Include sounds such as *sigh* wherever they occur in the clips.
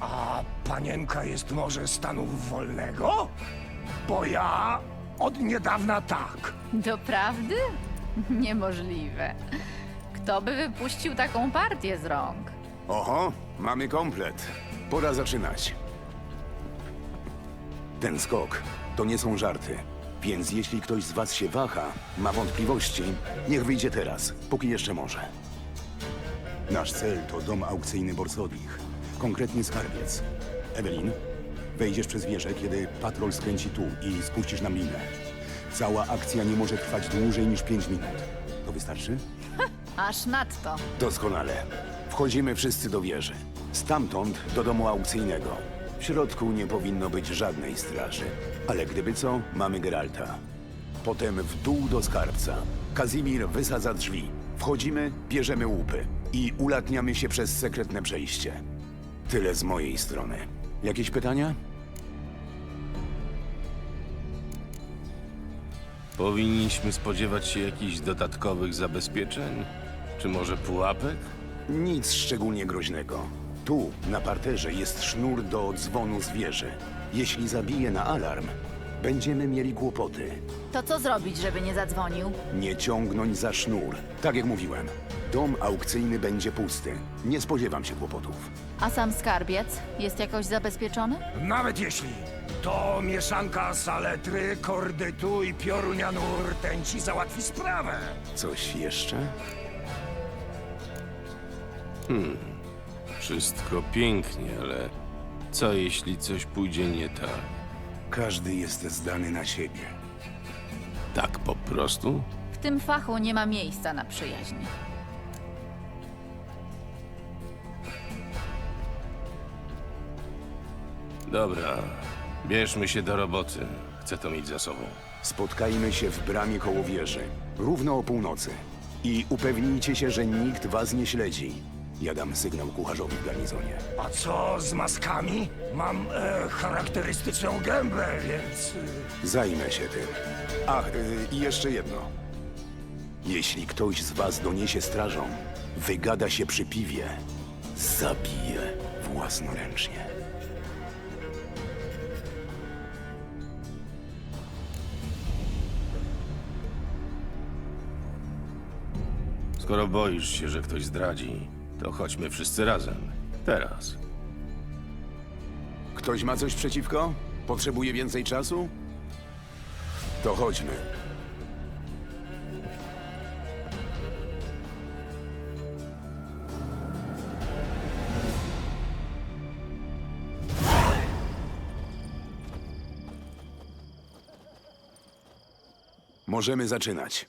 A panienka jest może stanu wolnego? Bo ja od niedawna tak. Doprawdy? *laughs* Niemożliwe. Kto by wypuścił taką partię z rąk? Oho, mamy komplet. Pora zaczynać. Ten skok to nie są żarty. Więc jeśli ktoś z was się waha, ma wątpliwości, niech wyjdzie teraz, póki jeszcze może. Nasz cel to dom aukcyjny Borsodich, konkretnie skarbiec. Ewelin, wejdziesz przez wieżę, kiedy patrol skręci tu i spuścisz nam linę. Cała akcja nie może trwać dłużej niż 5 minut. To wystarczy? Aż nadto. Doskonale. Wchodzimy wszyscy do wieży. Stamtąd do domu aukcyjnego. W środku nie powinno być żadnej straży. Ale gdyby co, mamy Geralta. Potem w dół do skarbca. Kazimir wysadza drzwi. Wchodzimy, bierzemy łupy i ulatniamy się przez sekretne przejście. Tyle z mojej strony. Jakieś pytania? Powinniśmy spodziewać się jakichś dodatkowych zabezpieczeń? Czy może pułapek? Nic szczególnie groźnego. Tu, na parterze, jest sznur do dzwonu z wieży. Jeśli zabije na alarm, będziemy mieli kłopoty. To co zrobić, żeby nie zadzwonił? Nie ciągnąć za sznur. Tak jak mówiłem, dom aukcyjny będzie pusty. Nie spodziewam się kłopotów. A sam skarbiec jest jakoś zabezpieczony? Nawet jeśli to mieszanka saletry, kordytu i piorunianu rtęci załatwi sprawę. Coś jeszcze? Wszystko pięknie, ale co jeśli coś pójdzie nie tak? Każdy jest zdany na siebie. Tak po prostu? W tym fachu nie ma miejsca na przyjaźń. Dobra, bierzmy się do roboty. Chcę to mieć za sobą. Spotkajmy się w bramie koło wieży, równo o północy. I upewnijcie się, że nikt was nie śledzi. Ja dam sygnał kucharzowi w garnizonie. A co z maskami? Mam e, charakterystyczną gębę, więc... e, Zajmę się tym. Ach, y, i jeszcze jedno. Jeśli ktoś z was doniesie strażą, wygada się przy piwie, zabije własnoręcznie. Skoro boisz się, że ktoś zdradzi, to chodźmy wszyscy razem. Teraz. Ktoś ma coś przeciwko? Potrzebuje więcej czasu? To chodźmy. Możemy zaczynać.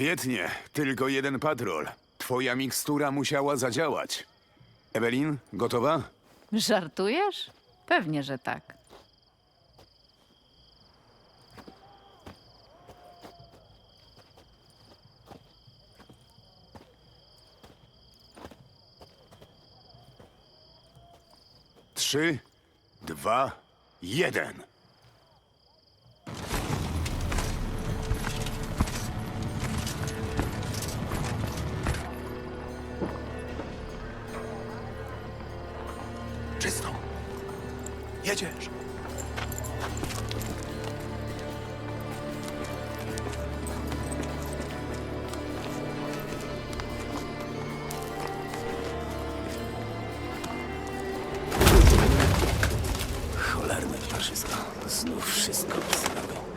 Świetnie, tylko jeden patrol. Twoja mikstura musiała zadziałać. Ewelin, gotowa? Żartujesz? Pewnie, że tak. Trzy, dwa, jeden. Faszysta. Znów wszystko. Co?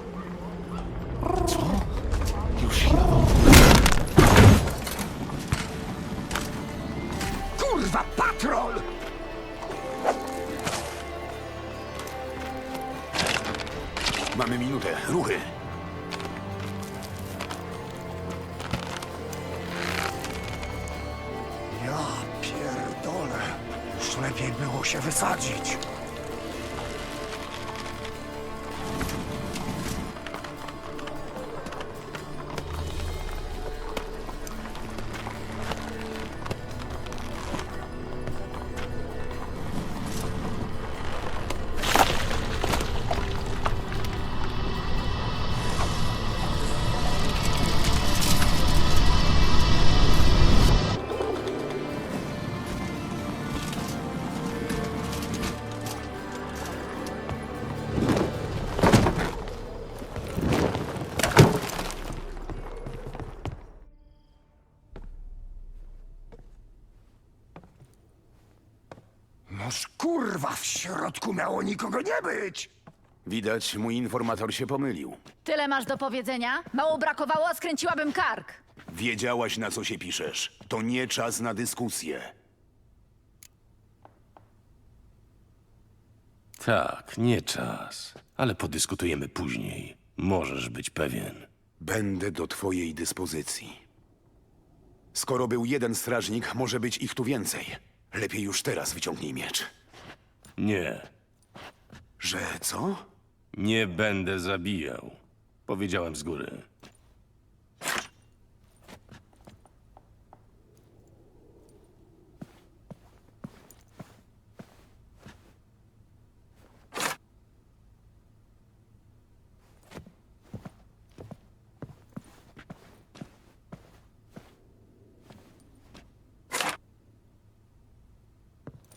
Miało nikogo nie być! Widać, mój informator się pomylił. Tyle masz do powiedzenia? Mało brakowało, a skręciłabym kark. Wiedziałaś, na co się piszesz. To nie czas na dyskusję. Tak, nie czas. Ale podyskutujemy później. Możesz być pewien. Będę do twojej dyspozycji. Skoro był jeden strażnik, może być ich tu więcej. Lepiej już teraz wyciągnij miecz. Nie, Że co? nie będę zabijał. Powiedziałem z góry.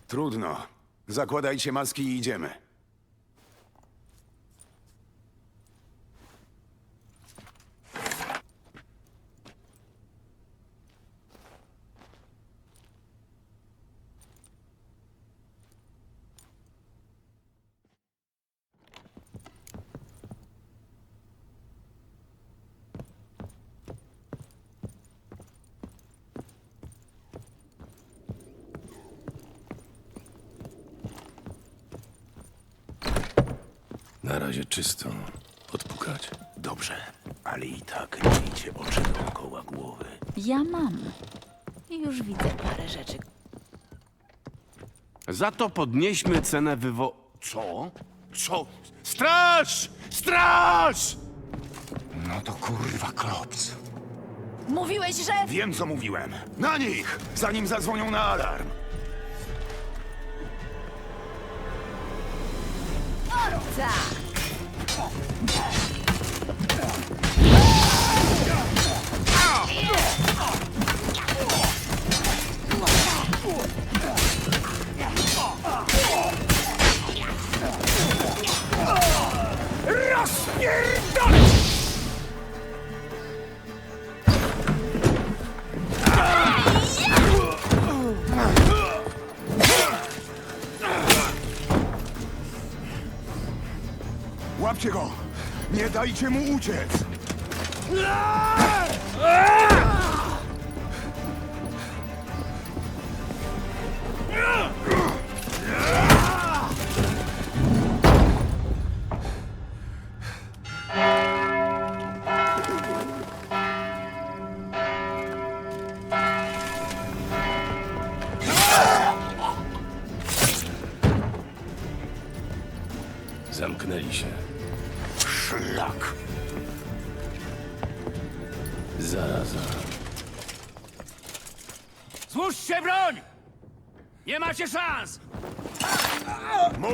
Trudno. Zakładajcie maski i idziemy. Na razie czysto. Odpukać. Dobrze, ale i tak miejcie oczy dookoła głowy. Ja mam. I już widzę parę rzeczy. Za to podnieśmy cenę wywo... Co? Co? Straż! Straż! No to kurwa klops. Mówiłeś, że... Wiem, co mówiłem. Na nich! Zanim zadzwonią na alarm. Tak. Dajcie mu uciec! Zamknęli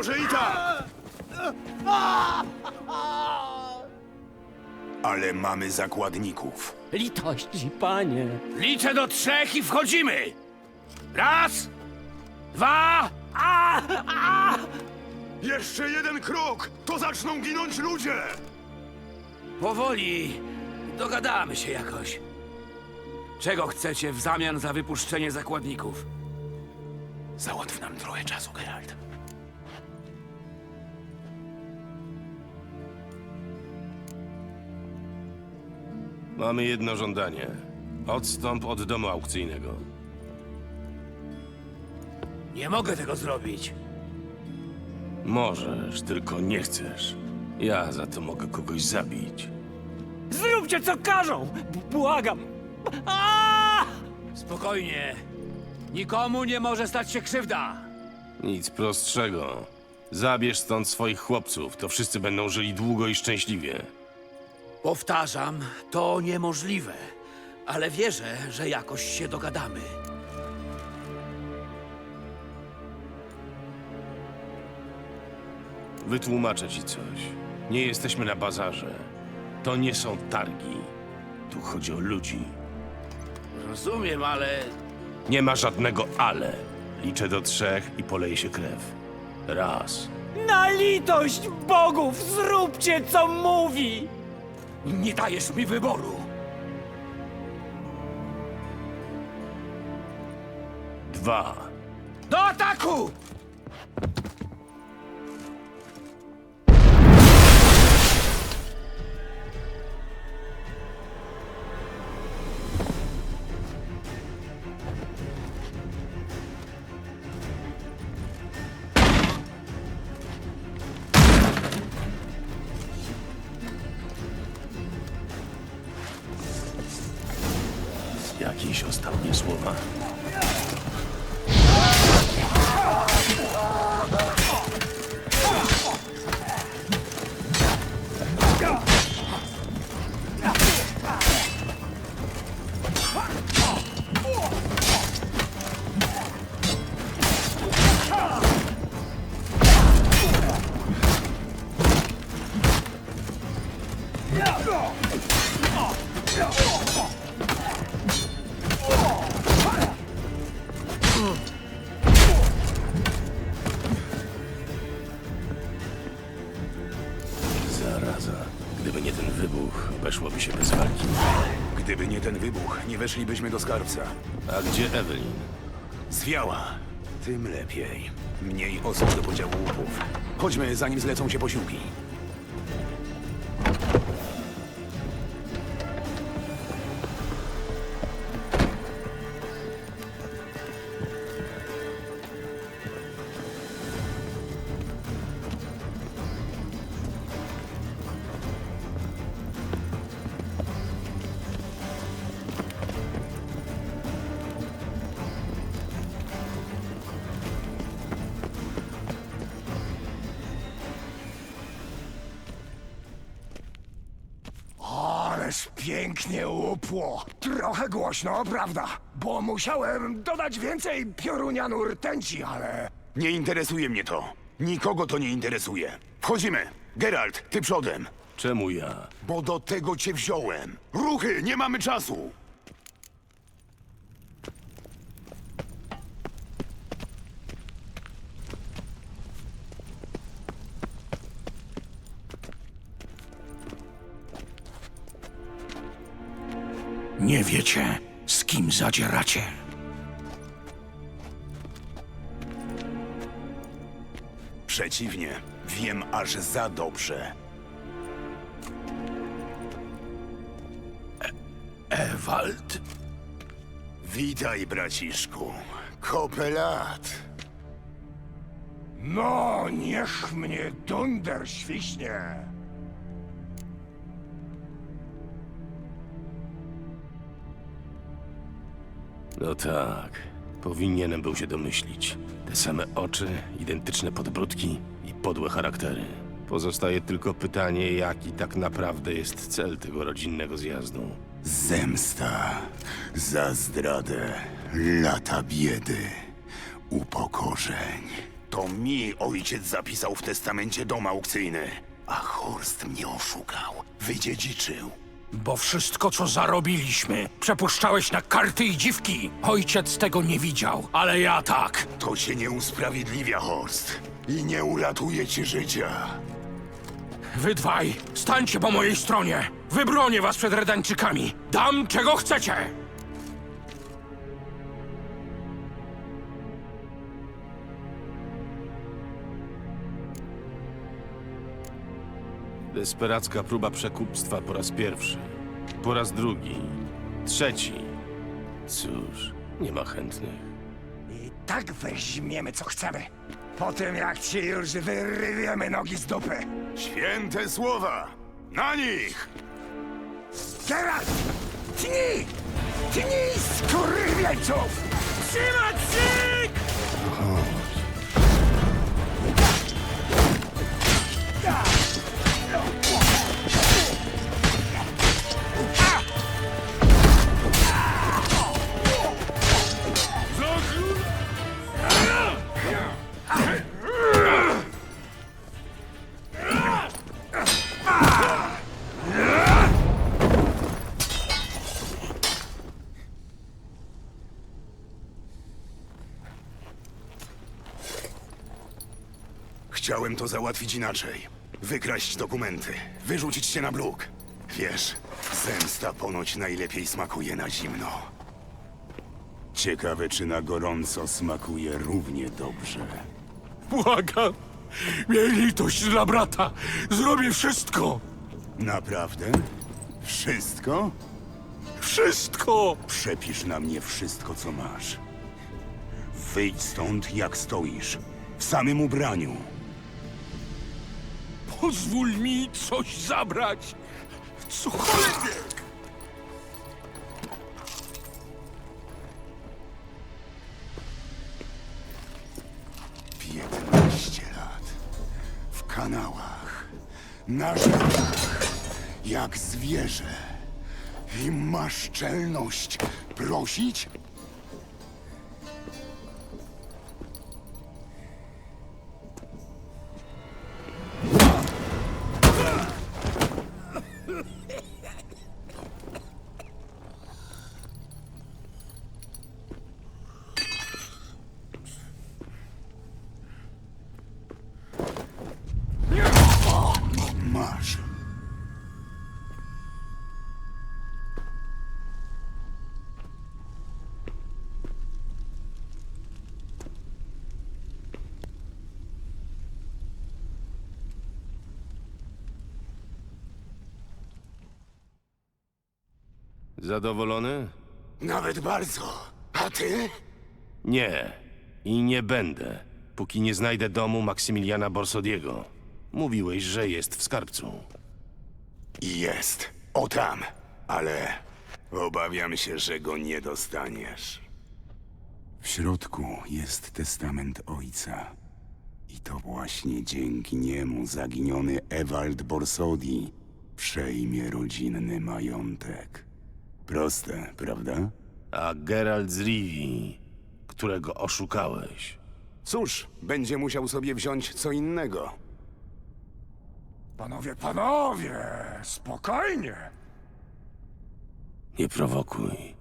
Może i tak! Ale mamy zakładników. Litości, panie. Liczę do trzech i wchodzimy! Raz! Dwa! Jeszcze jeden krok! To zaczną ginąć ludzie! Powoli. Dogadamy się jakoś. Czego chcecie w zamian za wypuszczenie zakładników? Załatw nam trochę czasu, Geralt. Mamy jedno żądanie. Odstąp od domu aukcyjnego. Nie mogę tego zrobić. Możesz, tylko nie chcesz. Ja za to mogę kogoś zabić. Zróbcie co każą! B- Błagam! A! Spokojnie. Nikomu nie może stać się krzywda. Nic prostszego. Zabierz stąd swoich chłopców, to wszyscy będą żyli długo i szczęśliwie. Powtarzam, to niemożliwe. Ale wierzę, że jakoś się dogadamy. Wytłumaczę ci coś. Nie jesteśmy na bazarze. To nie są targi. Tu chodzi o ludzi. Rozumiem, ale Nie ma żadnego ale. Liczę do trzech i poleje się krew. Raz. Na litość bogów, zróbcie co mówi! Nie dajesz mi wyboru. Dwa. Do ataku! Weszlibyśmy do skarbca. A gdzie Evelyn? Zwiała. Tym lepiej. Mniej osób do podziału łupów. Chodźmy, zanim zlecą się posiłki. Ależ pięknie upło. Trochę głośno, prawda? Bo musiałem dodać więcej piorunianu rtęci, ale... Nie interesuje mnie to. Nikogo to nie interesuje. Wchodzimy. Geralt, ty przodem. Czemu ja? Bo do tego cię wziąłem. Ruchy, nie mamy czasu. Wiecie, z kim zadzieracie. Przeciwnie, wiem aż za dobrze. Ewald? Witaj, braciszku. Kopę lat. No, niech mnie dunder świśnie. No tak. Powinienem był się domyślić. Te same oczy, identyczne podbródki i podłe charaktery. Pozostaje tylko pytanie, jaki tak naprawdę jest cel tego rodzinnego zjazdu. Zemsta za zdradę, lata biedy, upokorzeń. To mi ojciec zapisał w testamencie dom aukcyjny, a Horst mnie oszukał, wydziedziczył. Bo wszystko, co zarobiliśmy, przepuszczałeś na karty i dziwki. Ojciec tego nie widział, ale ja tak. To cię nie usprawiedliwia, Horst, i nie uratuje ci życia. Wy dwaj, stańcie po mojej stronie. Wybronię was przed redańczykami. Dam, czego chcecie. Desperacka próba przekupstwa po raz pierwszy. Po raz drugi. Trzeci. Cóż, nie ma chętnych. I tak weźmiemy, co chcemy. Po tym, jak ci już wyrywiemy nogi z dupy. Święte słowa! Na nich! Geralt! Tnij! Tnij, skurwielców! Trzymać się! Chciałem to załatwić inaczej. Wykraść dokumenty, wyrzucić cię na bruk. Wiesz, zemsta ponoć najlepiej smakuje na zimno. Ciekawe, czy na gorąco smakuje równie dobrze. Błagam! Miej litość dla brata! Zrobię wszystko! Naprawdę? Wszystko? Wszystko! Przepisz na mnie wszystko, co masz. Wyjdź stąd, jak stoisz. W samym ubraniu. Pozwól mi coś zabrać. Cokolwiek. Piętnaście lat. W kanałach. Na rzekach. Jak zwierzę. I masz czelność prosić Zadowolony? Nawet bardzo. A ty? Nie. I nie będę, póki nie znajdę domu Maksymiliana Borsodiego. Mówiłeś, że jest w skarbcu. Jest. O tam. Ale obawiam się, że go nie dostaniesz. W środku jest testament ojca. I to właśnie dzięki niemu zaginiony Ewald Borsodi przejmie rodzinny majątek. Proste, prawda? A Geralt z Rivii, którego oszukałeś. Cóż, będzie musiał sobie wziąć co innego. Panowie, panowie, spokojnie. Nie prowokuj,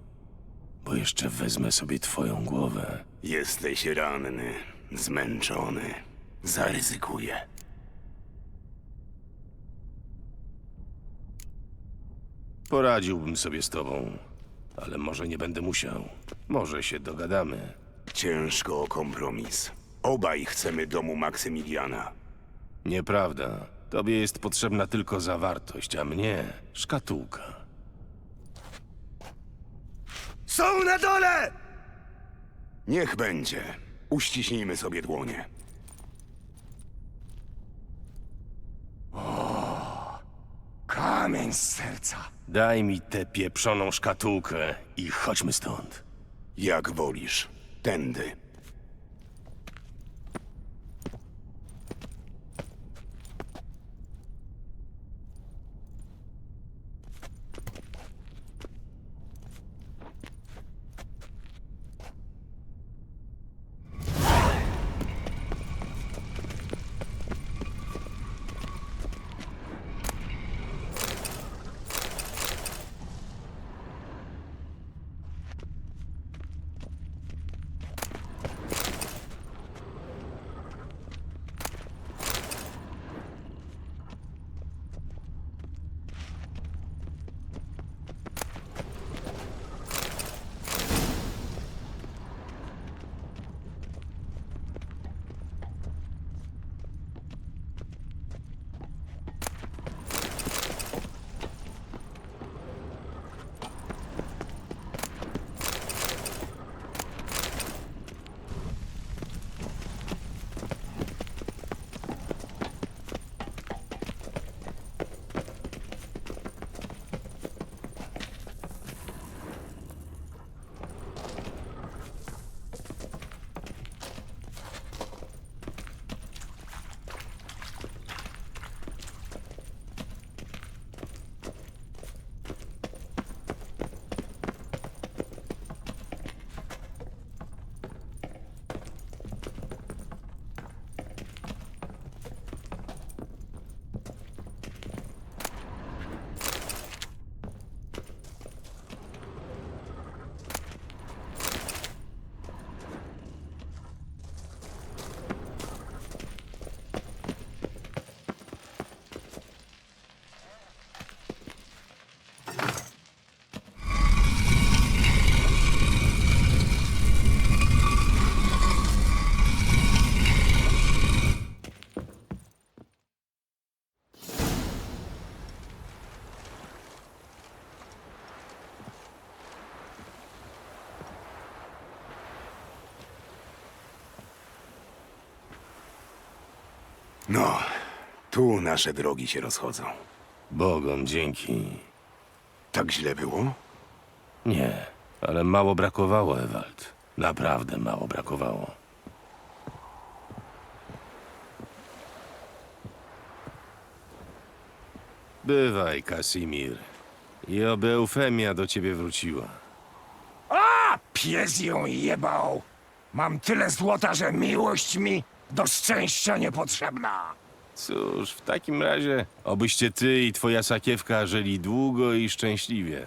bo jeszcze wezmę sobie twoją głowę. Jesteś ranny, zmęczony. Zaryzykuję. Poradziłbym sobie z tobą, ale może nie będę musiał. Może się dogadamy. Ciężko o kompromis. Obaj chcemy domu Maksymiliana. Nieprawda. Tobie jest potrzebna tylko zawartość, a mnie szkatułka. Są na dole! Niech będzie. Uściśnijmy sobie dłonie. Kamień z serca. Daj mi tę pieprzoną szkatułkę i chodźmy stąd. Jak wolisz. Tędy. No, tu nasze drogi się rozchodzą. Bogom dzięki. Tak źle było? Nie, ale mało brakowało, Ewald. Naprawdę mało brakowało. Bywaj, Kasimir. I oby Eufemia do ciebie wróciła. A, pies ją jebał. Mam tyle złota, że miłość mi do szczęścia niepotrzebna. Cóż, w takim razie, obyście ty i twoja sakiewka żyli długo i szczęśliwie.